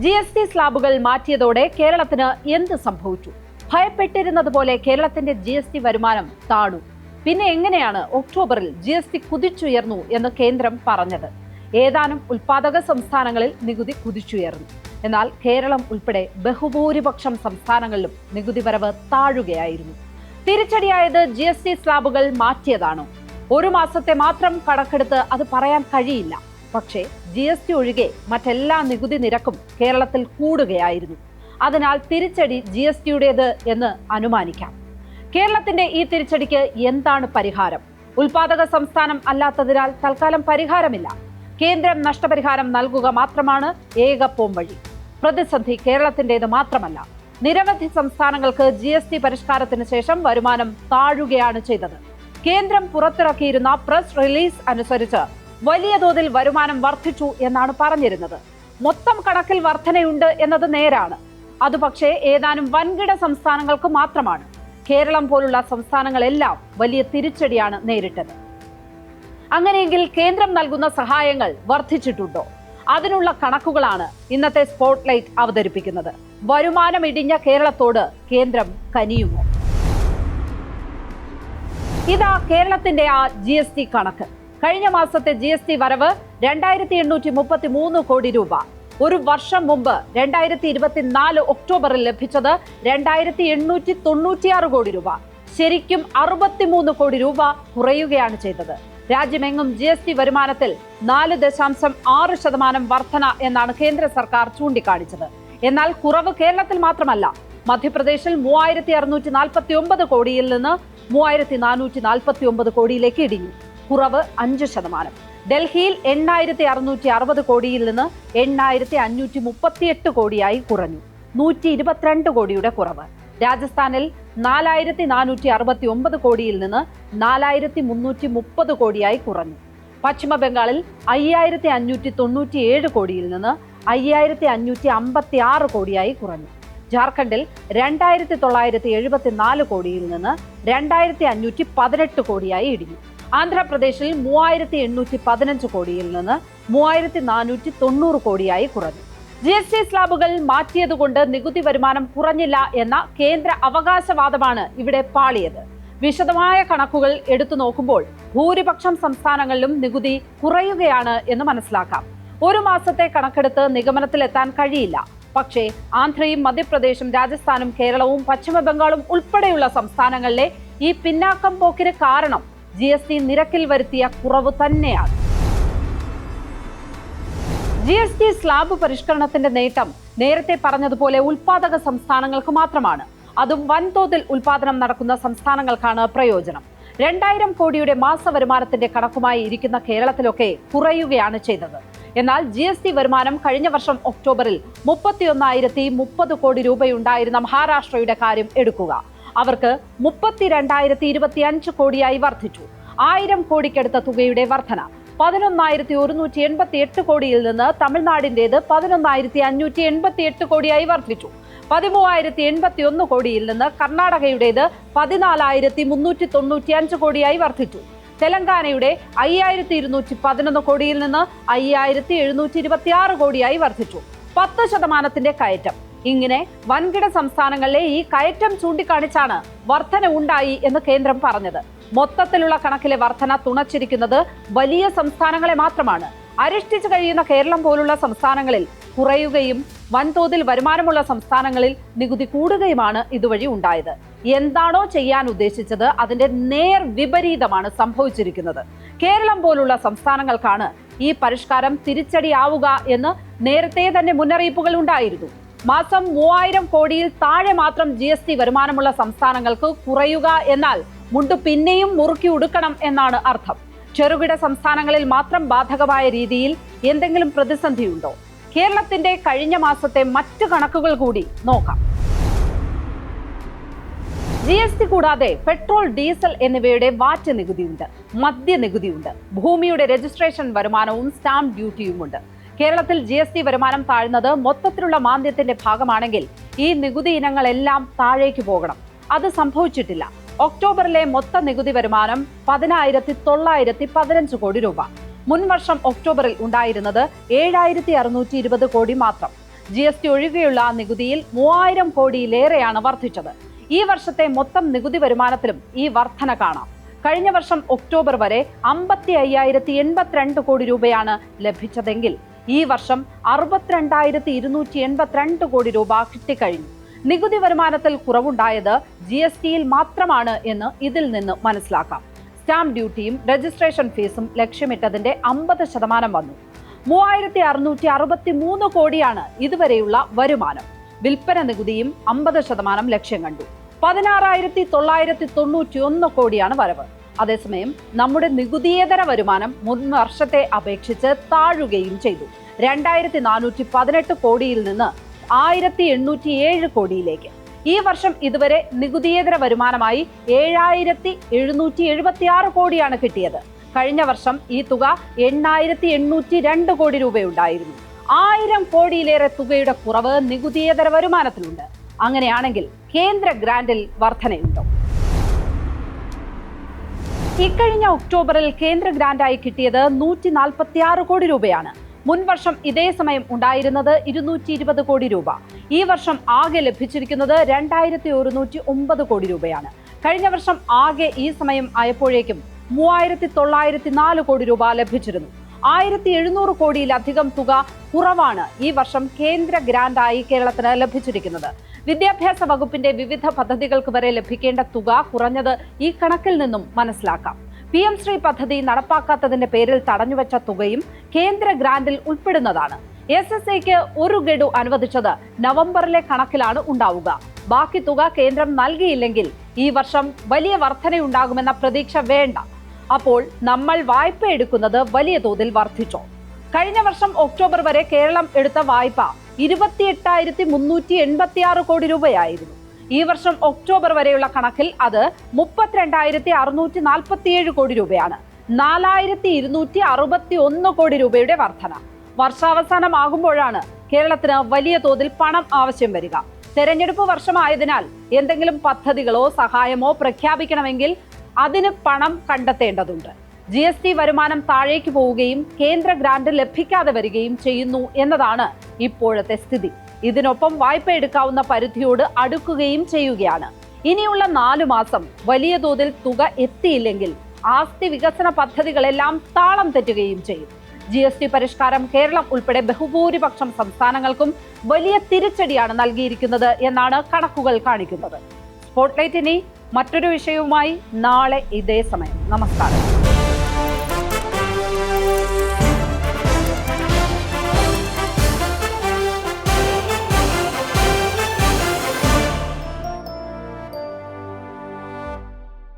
G S T സ്ലാബുകൾ മാറ്റിയതോടെ കേരളത്തിന് എന്ത് സംഭവിച്ചു? ഭയപ്പെട്ടിരുന്നത് പോലെ കേരളത്തിന്റെ ജി എസ് ടി വരുമാനം താണു. പിന്നെ എങ്ങനെയാണ് ഒക്ടോബറിൽ ജി എസ് ടി കുതിച്ചുയർന്നു എന്ന് കേന്ദ്രം പറഞ്ഞത്? ഏതാനും ഉൽപാദക സംസ്ഥാനങ്ങളിൽ നികുതി കുതിച്ചുയർന്നു. എന്നാൽ കേരളം ഉൾപ്പെടെ ബഹുഭൂരിപക്ഷം സംസ്ഥാനങ്ങളിലും നികുതി വരവ് താഴുകയായിരുന്നു. തിരിച്ചടിയായത് ജി എസ് ടി സ്ലാബുകൾ മാറ്റിയതാണോ? ഒരു മാസത്തെ മാത്രം കണക്കെടുത്ത് അത് പറയാൻ കഴിയില്ല. പക്ഷേ ജി എസ് ടി ഒഴികെ മറ്റെല്ലാ നികുതി നിരക്കും കേരളത്തിൽ കൂടുകയായിരുന്നു. അതിനാൽ തിരിച്ചടി ജി എസ് ടിയുടേത് എന്ന് അനുമാനിക്കാം. കേരളത്തിന്റെ ഈ തിരിച്ചടിക്ക് എന്താണ് പരിഹാരം? ഉൽപാദക സംസ്ഥാനം അല്ലാത്തതിനാൽ തൽക്കാലം പരിഹാരമില്ല. കേന്ദ്രം നഷ്ടപരിഹാരം നൽകുക മാത്രമാണ് ഏക പോംവഴി പ്രതിസന്ധി കേരളത്തിന്റേത് മാത്രമല്ല. നിരവധി സംസ്ഥാനങ്ങൾക്ക് ജി എസ് ടി പരിഷ്കാരത്തിന് ശേഷം വരുമാനം താഴുകയാണ് ചെയ്തത്. കേന്ദ്രം പുറത്തിറക്കിയിരുന്ന പ്രസ് റിലീസ് അനുസരിച്ച് വലിയ തോതിൽ വരുമാനം വർദ്ധിച്ചു എന്നാണ് പറഞ്ഞിരുന്നത്. മൊത്തം കണക്കിൽ വർധനയുണ്ട് എന്നത് നേരാണ്. അത് പക്ഷേ ഏതാനും വൻകിട സംസ്ഥാനങ്ങൾക്ക് മാത്രമാണ്. കേരളം പോലുള്ള സംസ്ഥാനങ്ങളെല്ലാം വലിയ തിരിച്ചടിയാണ് നേരിട്ടത്. അങ്ങനെയെങ്കിൽ കേന്ദ്രം നൽകുന്ന സഹായങ്ങൾ വർദ്ധിച്ചിട്ടുണ്ടോ? അതിനുള്ള കണക്കുകളാണ് ഇന്നത്തെ സ്പോട്ട്ലൈറ്റ് അവതരിപ്പിക്കുന്നത്. വരുമാനം ഇടിഞ്ഞ കേരളത്തോട് കേന്ദ്രം കനിയുമോ? ഇതാ കേരളത്തിന്റെ ആ ജി കണക്ക്. കഴിഞ്ഞ മാസത്തെ ജി എസ് ടി വരവ് രണ്ടായിരത്തി എണ്ണൂറ്റി മുപ്പത്തി മൂന്ന് കോടി രൂപ. ഒരു വർഷം മുമ്പ് രണ്ടായിരത്തി ഇരുപത്തിനാല് ഒക്ടോബറിൽ ലഭിച്ചത് രണ്ടായിരത്തി എണ്ണൂറ്റി തൊണ്ണൂറ്റിയാറ് കോടി രൂപ. ശരിക്കും അറുപത്തിമൂന്ന് കോടി രൂപ കുറയുകയാണ് ചെയ്തത്. രാജ്യമെങ്ങും ജി എസ് ടി വരുമാനത്തിൽ നാല് ദശാംശം ആറ് ശതമാനം വർധന എന്നാണ് കേന്ദ്ര സർക്കാർ ചൂണ്ടിക്കാണിച്ചത്. എന്നാൽ കുറവ് കേരളത്തിൽ മാത്രമല്ല. മധ്യപ്രദേശിൽ മൂവായിരത്തി അറുന്നൂറ്റി നാൽപ്പത്തി ഒമ്പത് കോടിയിൽ നിന്ന് മൂവായിരത്തി നാനൂറ്റി നാൽപ്പത്തി ഒമ്പത് കോടിയിലേക്ക് ഇടിഞ്ഞു. കുറവ് അഞ്ച് ശതമാനം. ഡൽഹിയിൽ എണ്ണായിരത്തി അറുന്നൂറ്റി അറുപത് കോടിയിൽ നിന്ന് എണ്ണായിരത്തി അഞ്ഞൂറ്റി മുപ്പത്തിയെട്ട് കോടിയായി കുറഞ്ഞു. നൂറ്റി ഇരുപത്തിരണ്ട് കോടിയുടെ കുറവ്. രാജസ്ഥാനിൽ നാലായിരത്തി നാനൂറ്റി അറുപത്തി ഒമ്പത് കോടിയിൽ നിന്ന് നാലായിരത്തി മുന്നൂറ്റി മുപ്പത് കോടിയായി കുറഞ്ഞു. പശ്ചിമ ബംഗാളിൽ അയ്യായിരത്തി അഞ്ഞൂറ്റി തൊണ്ണൂറ്റി ഏഴ് കോടിയിൽ നിന്ന് അയ്യായിരത്തി അഞ്ഞൂറ്റി അമ്പത്തി ആറ് കോടിയായി കുറഞ്ഞു. ജാർഖണ്ഡിൽ രണ്ടായിരത്തി തൊള്ളായിരത്തി എഴുപത്തി നാല് കോടിയിൽ നിന്ന് രണ്ടായിരത്തി അഞ്ഞൂറ്റി പതിനെട്ട് കോടിയായി ഇടിഞ്ഞു. ആന്ധ്രാപ്രദേശിൽ മൂവായിരത്തി എണ്ണൂറ്റി പതിനഞ്ച് കോടിയിൽ നിന്ന് മൂവായിരത്തി നാനൂറ്റി തൊണ്ണൂറ് കോടിയായി കുറഞ്ഞു. ജി എസ് ടി സ്ലാബുകൾ മാറ്റിയതുകൊണ്ട് നികുതി വരുമാനം കുറഞ്ഞില്ല എന്ന കേന്ദ്ര അവകാശവാദമാണ് ഇവിടെ പാളിയത്. വിശദമായ കണക്കുകൾ എടുത്തു നോക്കുമ്പോൾ ഭൂരിപക്ഷം സംസ്ഥാനങ്ങളിലും നികുതി കുറയുകയാണ് എന്ന് മനസ്സിലാക്കാം. ഒരു മാസത്തെ കണക്കെടുത്ത് നിഗമനത്തിലെത്താൻ കഴിയില്ല. പക്ഷേ ആന്ധ്രയും മധ്യപ്രദേശും രാജസ്ഥാനും കേരളവും പശ്ചിമ ബംഗാളും ഉൾപ്പെടെയുള്ള സംസ്ഥാനങ്ങളിലെ ഈ പിന്നാക്കം പോക്കിന് കാരണം ജി എസ് ടി നിരക്കിൽ വരുത്തിയ കുറവ് തന്നെയാണ്. ജി എസ് ടി സ്ലാബ് പരിഷ്കരണത്തിന്റെ നേട്ടം നേരത്തെ പറഞ്ഞതുപോലെ ഉൽപാദക സംസ്ഥാനങ്ങൾക്ക് മാത്രമാണ്. അതും വൻതോതിൽ ഉൽപാദനം നടക്കുന്ന സംസ്ഥാനങ്ങൾക്കാണ് പ്രയോജനം. രണ്ടായിരം കോടിയുടെ മാസ വരുമാനത്തിന്റെ കണക്കുമായി ഇരിക്കുന്ന കേരളത്തിലൊക്കെ കുറയുകയാണ് ചെയ്തത്. എന്നാൽ ജി എസ് ടി വരുമാനം കഴിഞ്ഞ വർഷം ഒക്ടോബറിൽ മുപ്പത്തിയൊന്നായിരത്തി മുപ്പത് കോടി രൂപയുണ്ടായിരുന്ന മഹാരാഷ്ട്രയുടെ കാര്യം എടുക്കുക. അവർക്ക് മുപ്പത്തിരണ്ടായിരത്തി ഇരുപത്തി അഞ്ച് കോടിയായി വർദ്ധിച്ചു. ആയിരം കോടിക്കടുത്ത തുകയുടെ വർധന. പതിനൊന്നായിരത്തി ഒരുന്നൂറ്റി എൺപത്തി എട്ട് കോടിയിൽ നിന്ന് തമിഴ്നാടിന്റെത് പതിനൊന്നായിരത്തി അഞ്ഞൂറ്റി എൺപത്തി എട്ട് കോടിയായി വർദ്ധിച്ചു. പതിമൂവായിരത്തി എൺപത്തി ഒന്ന് കോടിയിൽ നിന്ന് കർണാടകയുടേത് പതിനാലായിരത്തി മുന്നൂറ്റി തൊണ്ണൂറ്റി അഞ്ച് കോടിയായി വർദ്ധിച്ചു. തെലങ്കാനയുടെ അയ്യായിരത്തി ഇരുന്നൂറ്റി പതിനൊന്ന് കോടിയിൽ നിന്ന് അയ്യായിരത്തി എഴുന്നൂറ്റി ഇരുപത്തി ആറ് കോടിയായി വർദ്ധിച്ചു. പത്ത് ശതമാനത്തിന്റെ കയറ്റം. ഇങ്ങനെ വൻകിട സംസ്ഥാനങ്ങളിലെ ഈ കയറ്റം ചൂണ്ടിക്കാണിച്ചാണ് വർധന ഉണ്ടായി എന്ന് കേന്ദ്രം പറഞ്ഞത്. മൊത്തത്തിലുള്ള കണക്കിലെ വർധന തുണച്ചിരിക്കുന്നത് വലിയ സംസ്ഥാനങ്ങളെ മാത്രമാണ്. അരിഷ്ടിച്ചു കഴിയുന്ന കേരളം പോലുള്ള സംസ്ഥാനങ്ങളിൽ കുറയുകയും വൻതോതിൽ വരുമാനമുള്ള സംസ്ഥാനങ്ങളിൽ നികുതി കൂടുകയുമാണ് ഇതുവഴി ഉണ്ടായത്. എന്താണോ ചെയ്യാൻ ഉദ്ദേശിച്ചത് അതിന്റെ നേർ വിപരീതമാണ് സംഭവിച്ചിരിക്കുന്നത്. കേരളം പോലുള്ള സംസ്ഥാനങ്ങൾക്കാണ് ഈ പരിഷ്കാരം തിരിച്ചടിയാവുക എന്ന് നേരത്തെ തന്നെ മുന്നറിയിപ്പുകൾ ഉണ്ടായിരുന്നു. മാസം മൂവായിരം കോടിയിൽ താഴെ മാത്രം ജി എസ് ടി വരുമാനമുള്ള സംസ്ഥാനങ്ങൾക്ക് കുറയുക എന്നാൽ മുണ്ടു പിന്നെയും മുറുക്കി ഉടുക്കണം എന്നാണ് അർത്ഥം. ചെറുകിട സംസ്ഥാനങ്ങളിൽ മാത്രം ബാധകമായ രീതിയിൽ എന്തെങ്കിലും പ്രതിസന്ധിയുണ്ടോ? കേരളത്തിന്റെ കഴിഞ്ഞ മാസത്തെ മറ്റു കണക്കുകൾ കൂടി നോക്കാം. ജി എസ് ടി കൂടാതെ പെട്രോൾ ഡീസൽ എന്നിവയുടെ വാറ്റ് നികുതിയുണ്ട് മദ്യ നികുതിയുണ്ട് ഭൂമിയുടെ രജിസ്ട്രേഷൻ വരുമാനവും സ്റ്റാമ്പ് ഡ്യൂട്ടിയുമുണ്ട്. കേരളത്തിൽ ജി എസ് ടി വരുമാനം താഴ്ന്നത് മൊത്തത്തിലുള്ള മാന്ദ്യത്തിന്റെ ഭാഗമാണെങ്കിൽ ഈ നികുതി ഇനങ്ങളെല്ലാം താഴേക്ക് പോകണം. അത് സംഭവിച്ചിട്ടില്ല. ഒക്ടോബറിലെ മൊത്ത നികുതി വരുമാനം പതിനായിരത്തി തൊള്ളായിരത്തി പതിനഞ്ച് കോടി രൂപ. മുൻവർഷം ഒക്ടോബറിൽ ഉണ്ടായിരുന്നത് ഏഴായിരത്തി അറുന്നൂറ്റി ഇരുപത് കോടി മാത്രം. ജി എസ് ടി ഒഴികെയുള്ള നികുതിയിൽ മൂവായിരം കോടിയിലേറെയാണ് വർദ്ധിച്ചത്. ഈ വർഷത്തെ മൊത്തം നികുതി വരുമാനത്തിലും ഈ വർധന കാണാം. കഴിഞ്ഞ വർഷം ഒക്ടോബർ വരെ അമ്പത്തി അയ്യായിരത്തി എൺപത്തിരണ്ട് കോടി രൂപയാണ് ലഭിച്ചതെങ്കിൽ ഈ വർഷം അറുപത്തിരണ്ടായിരത്തി ഇരുന്നൂറ്റി എൺപത്തിരണ്ട് കോടി രൂപ കിട്ടിക്കഴിഞ്ഞു. നികുതി വരുമാനത്തിൽ കുറവുണ്ടായത് ജി എസ് ടിയിൽ മാത്രമാണ് എന്ന് ഇതിൽ നിന്ന് മനസ്സിലാക്കാം. സ്റ്റാമ്പ് ഡ്യൂട്ടിയും രജിസ്ട്രേഷൻ ഫീസും ലക്ഷ്യമിട്ടതിന്റെ അമ്പത് ശതമാനം വന്നു. മൂവായിരത്തി അറുന്നൂറ്റി അറുപത്തി മൂന്ന് കോടിയാണ് ഇതുവരെയുള്ള വരുമാനം. വിൽപ്പന നികുതിയും അമ്പത് ശതമാനം ലക്ഷ്യം കണ്ടു. പതിനാറായിരത്തി തൊള്ളായിരത്തി തൊണ്ണൂറ്റി ഒന്ന് കോടിയാണ് വരവ്. അതേസമയം നമ്മുടെ നികുതിയേതര വരുമാനം മുൻ വർഷത്തെ അപേക്ഷിച്ച് താഴുകയും ചെയ്തു. രണ്ടായിരത്തി നാനൂറ്റി പതിനെട്ട് കോടിയിൽ നിന്ന് ആയിരത്തി എണ്ണൂറ്റി ഏഴ് കോടിയിലേക്ക്. ഈ വർഷം ഇതുവരെ നികുതിയേതര വരുമാനമായി ഏഴായിരത്തി എഴുന്നൂറ്റി എഴുപത്തി ആറ് കോടിയാണ് കിട്ടിയത്. കഴിഞ്ഞ വർഷം ഈ തുക എണ്ണായിരത്തി എണ്ണൂറ്റി രണ്ട് കോടി രൂപയുണ്ടായിരുന്നു. ആയിരം കോടിയിലേറെ തുകയുടെ കുറവ് നികുതിയേതര വരുമാനത്തിലുണ്ട്. അങ്ങനെയാണെങ്കിൽ കേന്ദ്ര ഗ്രാന്റിൽ വർധനയുണ്ടോ? ഇക്കഴിഞ്ഞ ഒക്ടോബറിൽ കേന്ദ്ര ഗ്രാന്റായി കിട്ടിയത് നൂറ്റി നാൽപ്പത്തി ആറ് കോടി രൂപയാണ്. മുൻവർഷം ഇതേ സമയം ഉണ്ടായിരുന്നത് ഇരുന്നൂറ്റി ഇരുപത് കോടി രൂപ. ഈ വർഷം ആകെ ലഭിച്ചിരിക്കുന്നത് രണ്ടായിരത്തി ഒരുന്നൂറ്റി ഒമ്പത് കോടി രൂപയാണ്. കഴിഞ്ഞ വർഷം ആകെ ഈ സമയം ആയപ്പോഴേക്കും മൂവായിരത്തി തൊള്ളായിരത്തി നാല് കോടി രൂപ ലഭിച്ചിരുന്നു. ആയിരത്തി എഴുന്നൂറ് കോടിയിലധികം തുക കുറവാണ് ഈ വർഷം കേന്ദ്ര ഗ്രാന്റായി കേരളത്തിന് ലഭിച്ചിരിക്കുന്നത്. വിദ്യാഭ്യാസ വകുപ്പിന്റെ വിവിധ പദ്ധതികൾക്ക് വരെ ലഭിക്കേണ്ട തുക കുറഞ്ഞത് ഈ കണക്കിൽ നിന്നും മനസ്സിലാക്കാം. പി എം ശ്രീ പദ്ധതി നടപ്പാക്കാത്തതിന്റെ പേരിൽ തടഞ്ഞുവെച്ച തുകയും കേന്ദ്ര ഗ്രാന്റിൽ ഉൾപ്പെടുന്നതാണ്. എസ് എസ് ഐക്ക് ഒരു ഗഡു അനുവദിച്ചത് നവംബറിലെ കണക്കിലാണ് ഉണ്ടാവുക. ബാക്കി തുക കേന്ദ്രം നൽകിയില്ലെങ്കിൽ ഈ വർഷം വലിയ വർധനയുണ്ടാകുമെന്ന പ്രതീക്ഷ വേണ്ട. അപ്പോൾ നമ്മൾ വായ്പ എടുക്കുന്നത് വലിയ തോതിൽ വർദ്ധിച്ചു? കഴിഞ്ഞ വർഷം ഒക്ടോബർ വരെ കേരളം എടുത്ത വായ്പ ഇരുപത്തിയെട്ടായിരത്തി മുന്നൂറ്റി എൺപത്തി ആറ് കോടി രൂപയായിരുന്നു. ഈ വർഷം ഒക്ടോബർ വരെയുള്ള കണക്കിൽ അത് മുപ്പത്തിരണ്ടായിരത്തി അറുന്നൂറ്റി നാൽപ്പത്തിയേഴ് കോടി രൂപയാണ്. നാലായിരത്തി ഇരുന്നൂറ്റി അറുപത്തി ഒന്ന് കോടി രൂപയുടെ വർധന. വർഷാവസാനമാകുമ്പോഴാണ് കേരളത്തിന് വലിയ തോതിൽ പണം ആവശ്യം വരിക. തെരഞ്ഞെടുപ്പ് വർഷമായതിനാൽ എന്തെങ്കിലും പദ്ധതികളോ സഹായമോ പ്രഖ്യാപിക്കണമെങ്കിൽ അതിന് പണം കണ്ടെത്തേണ്ടതുണ്ട്. ജി എസ് ടി വരുമാനം താഴേക്ക് പോവുകയും കേന്ദ്ര ഗ്രാന്റ് ലഭിക്കാതെ വരികയും ചെയ്യുന്നു എന്നതാണ് ഇപ്പോഴത്തെ സ്ഥിതി. ഇതിനൊപ്പം വായ്പ എടുക്കാവുന്ന പരിധിയോട് അടുക്കുകയും ചെയ്യുകയാണ്. ഇനിയുള്ള നാലു മാസം വലിയ തോതിൽ തുക എത്തിയില്ലെങ്കിൽ ആസ്തി വികസന പദ്ധതികളെല്ലാം താളം തെറ്റുകയും ചെയ്യും. ജി എസ് ടി പരിഷ്കാരം കേരളം ഉൾപ്പെടെ ബഹുഭൂരിപക്ഷം സംസ്ഥാനങ്ങൾക്കും വലിയ തിരിച്ചടിയാണ് നൽകിയിരിക്കുന്നത് എന്നാണ് കണക്കുകൾ കാണിക്കുന്നത്. സ്പോട്ട്ലൈറ്റ് ഇനി മറ്റൊരു വിഷയവുമായി നാളെ ഇതേ സമയം. നമസ്കാരം.